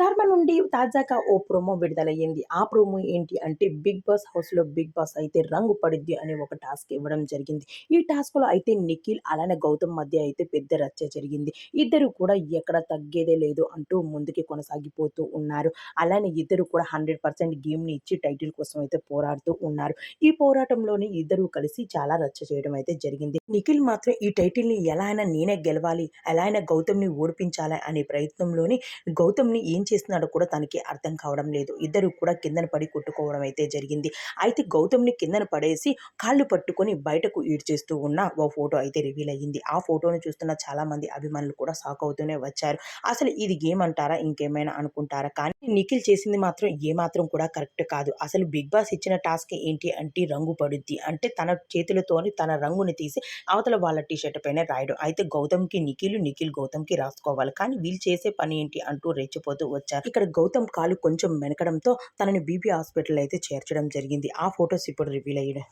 స్టార్మా నుండి తాజాగా ఓ ప్రోమో విడుదలయ్యింది. ఆ ప్రోమో ఏంటి అంటే బిగ్ బాస్ హౌస్లో బిగ్ బాస్ అయితే రంగు పడిద్ది అని ఒక టాస్క్ ఇవ్వడం జరిగింది. ఈ టాస్క్లో అయితే నిఖిల్ అలానే గౌతమ్ మధ్య అయితే పెద్ద రచ్చ జరిగింది. ఇద్దరు కూడా ఎక్కడ తగ్గేదే లేదు అంటూ ముందుకి కొనసాగిపోతూ ఉన్నారు. అలానే ఇద్దరు కూడా హండ్రెడ్ పర్సెంట్ గేమ్ని ఇచ్చి టైటిల్ కోసం అయితే పోరాడుతూ ఉన్నారు. ఈ పోరాటంలోని ఇద్దరు కలిసి చాలా రచ్చ చేయడం అయితే జరిగింది. నిఖిల్ మాత్రం ఈ టైటిల్ని ఎలా అయినా నేనే గెలవాలి ఎలా అయినా గౌతమ్ని ఓడిపించాలి అనే ప్రయత్నంలోని గౌతమ్ని ఏం చేస్తున్నాడో కూడా తనకి అర్థం కావడం లేదు. ఇద్దరు కూడా కిందన పడి కొట్టుకోవడం అయితే జరిగింది. అయితే గౌతమ్ని కిందన పడేసి కాళ్ళు పట్టుకొని బయటకు ఈడ్చేస్తూ ఉన్న ఓ ఫోటో అయితే రివీల్ అయ్యింది. ఆ ఫోటోను చూస్తున్న చాలా మంది అభిమానులు కూడా షాక్ అవుతూనే వచ్చారు. అసలు ఇది గేమ్ అంటారా ఇంకేమైనా అనుకుంటారా? కానీ నిఖిల్ చేసింది మాత్రం ఏమాత్రం కూడా కరెక్ట్ కాదు. అసలు బిగ్ బాస్ ఇచ్చిన టాస్క్ ఏంటి అంటే రంగు పడుద్ది. అంటే తన చేతులతోని తన రంగుని తీసి అవతల వాళ్ళ టీ షర్ట్ పైన రాయడం. అయితే గౌతమ్కి నిఖిల్ నిఖిల్ గౌతమ్కి రాసుకోవాలి. కానీ వీళ్ళు చేసే పని ఏంటి అంటూ రెచ్చిపోతూ వచ్చారు. ఇక్కడ గౌతమ్ కాలు కొంచెం మెనకడంతో తనని బీపీ హాస్పిటల్ అయితే చేర్చడం జరిగింది. ఆ ఫొటోస్ ఇప్పుడు రివీల్ అయ్యాడు